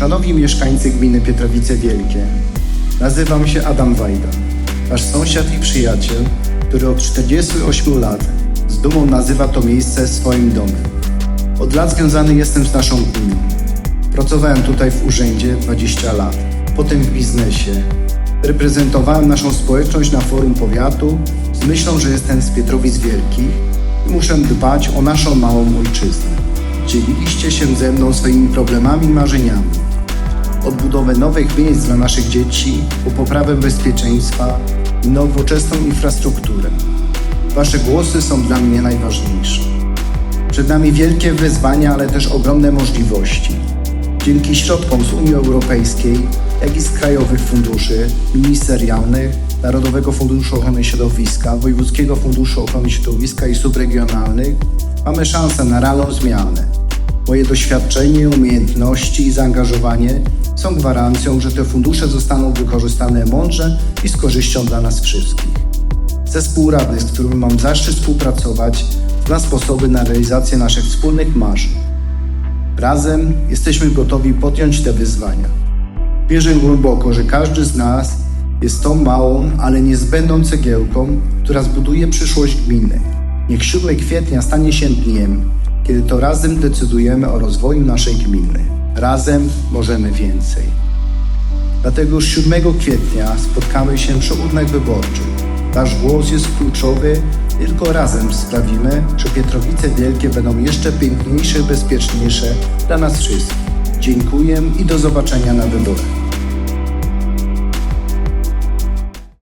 Szanowni mieszkańcy gminy Pietrowice Wielkie, nazywam się Adam Wajda, wasz sąsiad i przyjaciel, który od 48 lat z dumą nazywa to miejsce swoim domem. Od lat związany jestem z naszą gminą. Pracowałem tutaj w urzędzie 20 lat, potem w biznesie. Reprezentowałem naszą społeczność na forum powiatu z myślą, że jestem z Pietrowic Wielkich i muszę dbać o naszą małą ojczyznę. Dzieliliście się ze mną swoimi problemami i marzeniami. Od budowy nowych miejsc dla naszych dzieci, po poprawę bezpieczeństwa i nowoczesną infrastrukturę. Wasze głosy są dla mnie najważniejsze. Przed nami wielkie wyzwania, ale też ogromne możliwości. Dzięki środkom z Unii Europejskiej, jak i z krajowych funduszy ministerialnych, Narodowego Funduszu Ochrony Środowiska, Wojewódzkiego Funduszu Ochrony Środowiska i subregionalnych, mamy szansę na realną zmianę. Moje doświadczenie, umiejętności i zaangażowanie są gwarancją, że te fundusze zostaną wykorzystane mądrze i z korzyścią dla nas wszystkich. Zespół radnych, z którym mam zaszczyt współpracować, zna sposoby na realizację naszych wspólnych marzeń. Razem jesteśmy gotowi podjąć te wyzwania. Wierzę głęboko, że każdy z nas jest tą małą, ale niezbędną cegiełką, która zbuduje przyszłość gminy. Niech 7 kwietnia stanie się dniem, kiedy to razem decydujemy o rozwoju naszej gminy. Razem możemy więcej. Dlatego już 7 kwietnia spotkamy się przy urnach wyborczych. Wasz głos jest kluczowy, tylko razem sprawimy, że Pietrowice Wielkie będą jeszcze piękniejsze, bezpieczniejsze dla nas wszystkich. Dziękuję i do zobaczenia na wyborach.